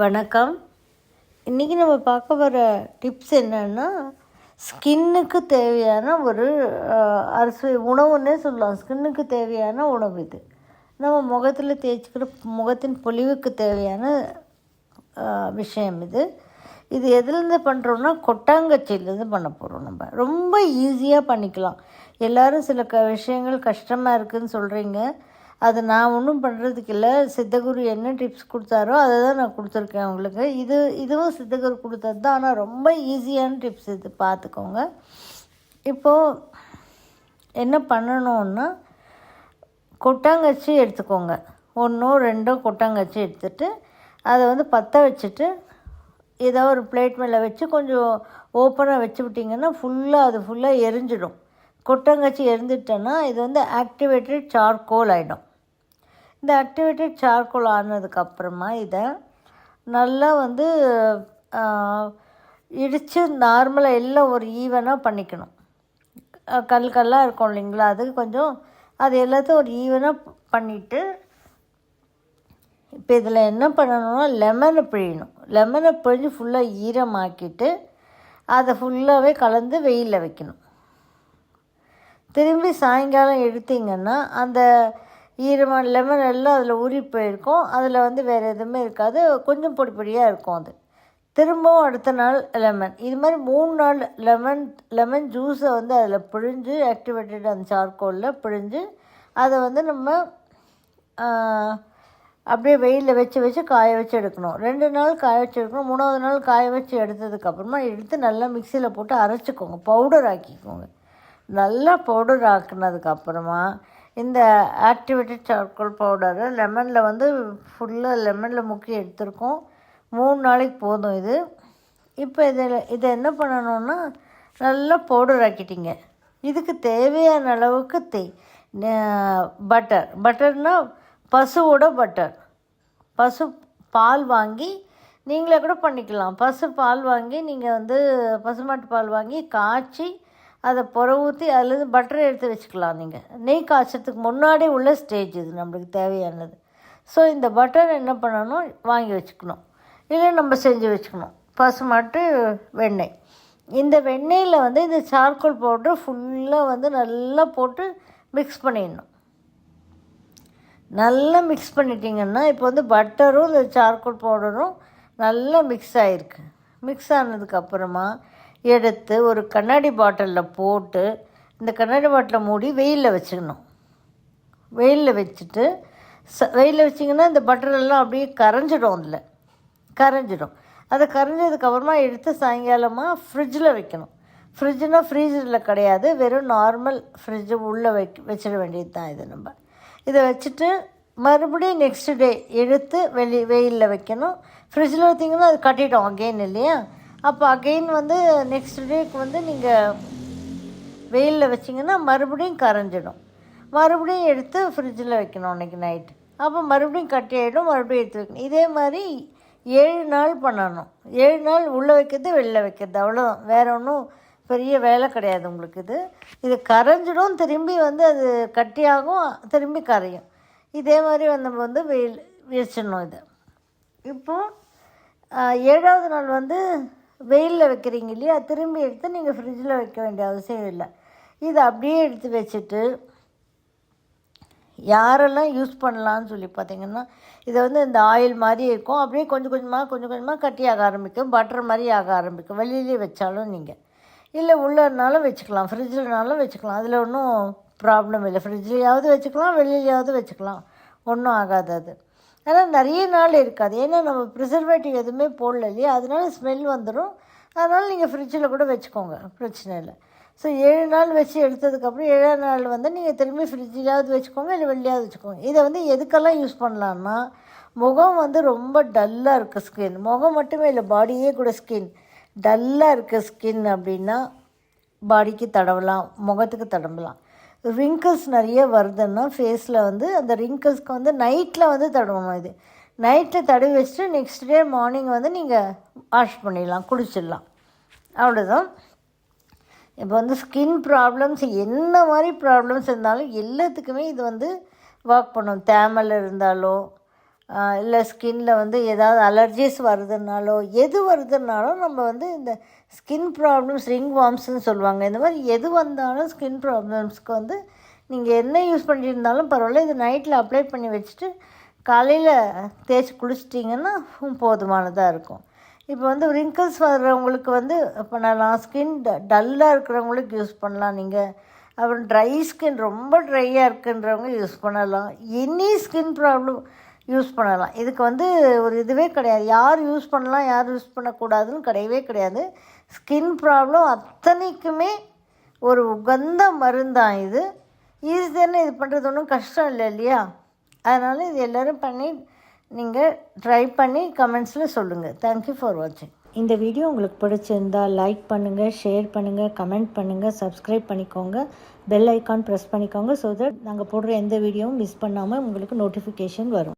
வணக்கம். இன்றைக்கி நம்ம பார்க்க வர டிப்ஸ் என்னென்னா ஸ்கின்னுக்கு தேவையான ஒரு அரிசி உணவுன்னே சொல்லலாம். ஸ்கின்னுக்கு தேவையான உணவு இது. நம்ம முகத்தில் தேய்ச்சிக்கிற முகத்தின் பொலிவுக்கு தேவையான விஷயம் இது. இது எதுலேருந்து பண்ணுறோன்னா கொட்டாங்கச்சியிலேருந்து பண்ண போகிறோம் நம்ம. ரொம்ப ஈஸியாக பண்ணிக்கலாம். எல்லோரும் சில க விஷயங்கள் கஷ்டமாக இருக்குதுன்னு சொல்கிறீங்க அது நான் ஒன்றும் பண்ணுறதுக்கு இல்லை. சித்தகுரு என்ன டிப்ஸ் கொடுத்தாரோ அதை தான் நான் கொடுத்துருக்கேன் உங்களுக்கு. இது இதுவும் சித்தகுரு கொடுத்தது தான். ஆனால் ரொம்ப ஈஸியான டிப்ஸ் இது. பார்த்துக்கோங்க. இப்போது என்ன பண்ணணுன்னா கொட்டாங்கச்சி எடுத்துக்கோங்க. ஒன்றோ ரெண்டோ கொட்டாங்கச்சி எடுத்துட்டு அதை வந்து பற்ற வச்சுட்டு ஏதோ ஒரு பிளேட் மேலே வச்சு கொஞ்சம் ஓப்பனாக வச்சு விட்டிங்கன்னா ஃபுல்லாக அது ஃபுல்லாக எரிஞ்சிடும். கொட்டங்கச்சி எரிஞ்சிட்டேன்னா இது வந்து ஆக்டிவேட்டட் சார்கோல் ஆகிடும் இந்த ஆக்டிவேட்டட் சார்கோல் ஆனதுக்கப்புறமா இதை நல்லா வந்து இடித்து நார்மலாக எல்லாம் ஒரு ஈவனாக பண்ணிக்கணும். கல் கல்லாக இருக்கும் இல்லைங்களா? அது கொஞ்சம் அது எல்லாத்தையும் ஒரு ஈவனாக பண்ணிவிட்டு இப்போ இதில் என்ன பண்ணணும்னா லெமனை பிழியணும். லெமனை பிழிஞ்சு ஃபுல்லாக ஈரமாக்கிட்டு அதை ஃபுல்லாகவே கலந்து வெயிலில் வைக்கணும். திரும்பி சாயங்காலம் எடுத்தீங்கன்னா அந்த ஈரமான லெமன் எல்லாம் அதில் ஊறி போயிருக்கும். அதில் வந்து வேறு எதுவுமே இருக்காது. கொஞ்சம் பொடி பொடியாக இருக்கும் அது. திரும்பவும் அடுத்த நாள் லெமன். இது மாதிரி மூணு நாள் லெமன் லெமன் ஜூஸை வந்து அதில் பிழிஞ்சு ஆக்டிவேட்டட் அந்த சார்கோலில் பிழிஞ்சு அதை வந்து நம்ம அப்படியே வெயிலில் வச்சு வச்சு காய வச்சு எடுக்கணும். ரெண்டு நாள் காய வச்சு எடுக்கணும். மூணாவது நாள் காய வச்சு எடுத்ததுக்கப்புறமா எடுத்து நல்லா மிக்சியில் போட்டு அரைச்சிக்கோங்க. பவுடர் ஆக்கிக்கோங்க. நல்லா பவுடர் ஆக்குனதுக்கப்புறமா இந்த ஆக்டிவேட்டட் சார்கோல் பவுடரை லெமனில் வந்து ஃபுல்லாக லெமனில் முக்கி எடுத்திருக்கோம். மூணு நாளைக்கு போதும் இது. இப்போ இதில் இதை என்ன பண்ணணும்னா நல்லா பவுடர் ஆக்கிட்டீங்க. இதுக்கு தேவையான அளவுக்கு தேய் பட்டர் பட்டர்னால் பசுவோட பட்டர் பசு பால் வாங்கி நீங்களே கூட பண்ணிக்கலாம். பசு பால் வாங்கி நீங்கள் வந்து பசுமாட்டு பால் வாங்கி காய்ச்சி அதை புற ஊற்றி அதுலேருந்து பட்டரை எடுத்து வச்சுக்கலாம் நீங்கள் நெய் காய்ச்சதுக்கு முன்னாடி உள்ள ஸ்டேஜ் இது நம்மளுக்கு தேவையானது. ஸோ இந்த பட்டர் என்ன பண்ணணும்? வாங்கி வச்சுக்கணும். இல்லை நம்ம செஞ்சு வச்சுக்கணும். பசுமாட்டு வெண்ணெய். இந்த வெண்ணெயில் வந்து இந்த சார்கோல் பவுட்ரு ஃபுல்லாக வந்து நல்லா போட்டு மிக்ஸ் பண்ணிடணும். நல்லா மிக்ஸ் பண்ணிட்டீங்கன்னா இப்போ வந்து பட்டரும் இந்த சார்கோல் பவுடரும் நல்லா மிக்ஸ் ஆகிருக்கு மிக்ஸ் ஆனதுக்கப்புறமா எடுத்து ஒரு கண்ணாடி பாட்டிலில் போட்டு இந்த கண்ணாடி பாட்டிலை மூடி வெயிலில் வச்சுக்கணும். வெயிலில் வச்சுட்டு ச வெயிலில் வச்சிங்கன்னா இந்த பட்டர் எல்லாம் அப்படியே கரைஞ்சிடும் அதில். கரைஞ்சிடும். அதை கரைஞ்சதுக்கப்புறமா எடுத்து சாயங்காலமாக ஃப்ரிட்ஜில் வைக்கணும். ஃப்ரிட்ஜுனால் ஃப்ரீசரில் கிடையாது. வெறும் நார்மல் ஃப்ரிட்ஜு உள்ளே வைக்க வச்சிட வேண்டியது தான் இது நம்ம. இதை வச்சுட்டு மறுபடியும் நெக்ஸ்ட் டே எடுத்து வெளி வெயிலில் வைக்கணும். ஃப்ரிட்ஜில் வைத்திங்கன்னா அது கட்டிட்டோம் அகெயின் இல்லையா? அப்போ அகெயின் வந்து நெக்ஸ்ட் டேக்கு வந்து நீங்கள் வெயிலில் வச்சிங்கன்னா மறுபடியும் கரைஞ்சிடும். மறுபடியும் எடுத்து ஃப்ரிட்ஜில் வைக்கணும் அன்றைக்கி நைட்டு அப்போ மறுபடியும் கட்டி ஆகிடும் மறுபடியும் எடுத்து வைக்கணும். இதே மாதிரி ஏழு நாள் பண்ணணும். ஏழு நாள் உள்ளே வைக்கிறது வெளில வைக்கிறது. அவ்வளோதான் வேறு ஒன்றும் பெரிய வேலை கிடையாது உங்களுக்கு இது. இது கரைஞ்சிடும் திரும்பி வந்து அது கட்டியாகும் திரும்பி கரையும். இதே மாதிரி வந்து நம்ம வந்து வெயில் வச்சிடணும் இதை. இப்போது ஏழாவது நாள் வந்து வெயிலில் வைக்கிறீங்க இல்லையா திரும்பி எடுத்து நீங்கள் ஃப்ரிட்ஜில் வைக்க வேண்டிய அவசியம் இல்லை. இதை அப்படியே எடுத்து வச்சுட்டு யாரெல்லாம் யூஸ் பண்ணலான்னு சொல்லி பார்த்தீங்கன்னா இதை வந்து இந்த ஆயில் மாதிரி இருக்கும். அப்படியே கொஞ்சம் கொஞ்சமாக கொஞ்சம் கொஞ்சமாக கட்டியாக ஆரம்பிக்கும். பட்டர் மாதிரி ஆக ஆரம்பிக்கும். வெளியிலே வச்சாலும் நீங்கள் இல்லை உள்ளனாலும் வச்சுக்கலாம். ஃப்ரிட்ஜில்னாலும் வச்சுக்கலாம். அதில் ஒன்றும் ப்ராப்ளம் இல்லை. ஃப்ரிட்ஜ்லேயாவது வச்சுக்கலாம் வெளியிலையாவது வச்சுக்கலாம். ஒன்றும் ஆகாது அது. ஆனால் நிறைய நாள் இருக்காது. ஏன்னா நம்ம ப்ரிசர்வேட்டிவ் எதுவுமே போடல இல்லையா? அதனால ஸ்மெல் வந்துடும் அதனால் நீங்கள் ஃப்ரிட்ஜில் கூட வச்சுக்கோங்க. பிரச்சனை இல்லை. ஸோ ஏழு நாள் வச்சு எடுத்ததுக்கப்புறம் ஏழாவது நாள் வந்து நீங்கள் திரும்பி ஃப்ரிட்ஜிலாவது வச்சுக்கோங்க இல்லை வெளியாவது வச்சுக்கோங்க. இதை வந்து எதுக்கெல்லாம் யூஸ் பண்ணலான்னா முகம் வந்து ரொம்ப டல்லாக இருக்குது ஸ்கின் முகம் மட்டுமே இல்லை பாடியே கூட ஸ்கின் டல்லாக இருக்க ஸ்கின் அப்படின்னா பாடிக்கு தடவலாம் முகத்துக்கு தடவலாம். ரிங்கிள்ஸ் நிறைய வருதுன்னா ஃபேஸில் வந்து அந்த ரிங்கிள்ஸ்க்கு வந்து நைட்டில் வந்து தடவணும் இது. நைட்டில் தடவி வச்சுட்டு நெக்ஸ்ட் டே மார்னிங் வந்து நீங்கள் வாஷ் பண்ணிடலாம் குளிச்சிடலாம். அவ்வளோதான் இப்போ வந்து ஸ்கின் ப்ராப்ளம்ஸ் என்ன மாதிரி ப்ராப்ளம்ஸ் இருந்தாலும் எல்லாத்துக்குமே இது வந்து ஒர்க் பண்ணும். தேமல் இருந்தாலோ இல்லை ஸ்கின்ல வந்து ஏதாவது அலர்ஜிஸ் வருதுனாலோ எது வருதுனாலும் நம்ம வந்து இந்த ஸ்கின் ப்ராப்ளம்ஸ் ரிங் வார்ம்ஸ்னு சொல்லுவாங்க. இந்த மாதிரி எது வந்தாலும் ஸ்கின் ப்ராப்ளம்ஸ்க்கு வந்து நீங்கள் என்ன யூஸ் பண்ணியிருந்தாலும் பரவாயில்ல. இது நைட்டில் அப்ளை பண்ணி வச்சுட்டு காலையில் தேய்ச்சி குளிச்சிட்டிங்கன்னா போதுமானதாக இருக்கும். இப்போ வந்து ரிங்கிள்ஸ் வர்றவங்களுக்கு வந்து பண்ணலாம் ஸ்கின் டல்லாக இருக்கிறவங்களுக்கு யூஸ் பண்ணலாம். நீங்கள் அப்புறம் ட்ரை ஸ்கின் ரொம்ப ட்ரையாக இருக்குன்றவங்க யூஸ் பண்ணலாம். எனி ஸ்கின் ப்ராப்ளம் யூஸ் பண்ணலாம். இதுக்கு வந்து ஒரு இதுவே கிடையாது. யார் யூஸ் பண்ணலாம் யார் யூஸ் பண்ணக்கூடாதுன்னு கிடையவே கிடையாது. ஸ்கின் ப்ராப்ளம் அத்தனைக்குமே ஒரு உகந்த மருந்தான் இது. ஈஸி தானே இது பண்ணுறது ஒன்றும் கஷ்டம் இல்லை இல்லையா? அதனால் இது எல்லோரும் பண்ணி நீங்கள் ட்ரை பண்ணி கமெண்ட்ஸில் சொல்லுங்கள் தேங்க்யூ ஃபார் வாட்சிங் இந்த வீடியோ உங்களுக்கு பிடிச்சிருந்தா லைக் பண்ணுங்கள் ஷேர் பண்ணுங்கள் கமெண்ட் பண்ணுங்கள் சப்ஸ்கிரைப் பண்ணிக்கோங்க. பெல் ஐக்கான் ப்ரெஸ் பண்ணிக்கோங்க ஸோ தட் நாங்கள் போடுற எந்த வீடியோவும் மிஸ் பண்ணாமல் உங்களுக்கு நோட்டிஃபிகேஷன் வரும்.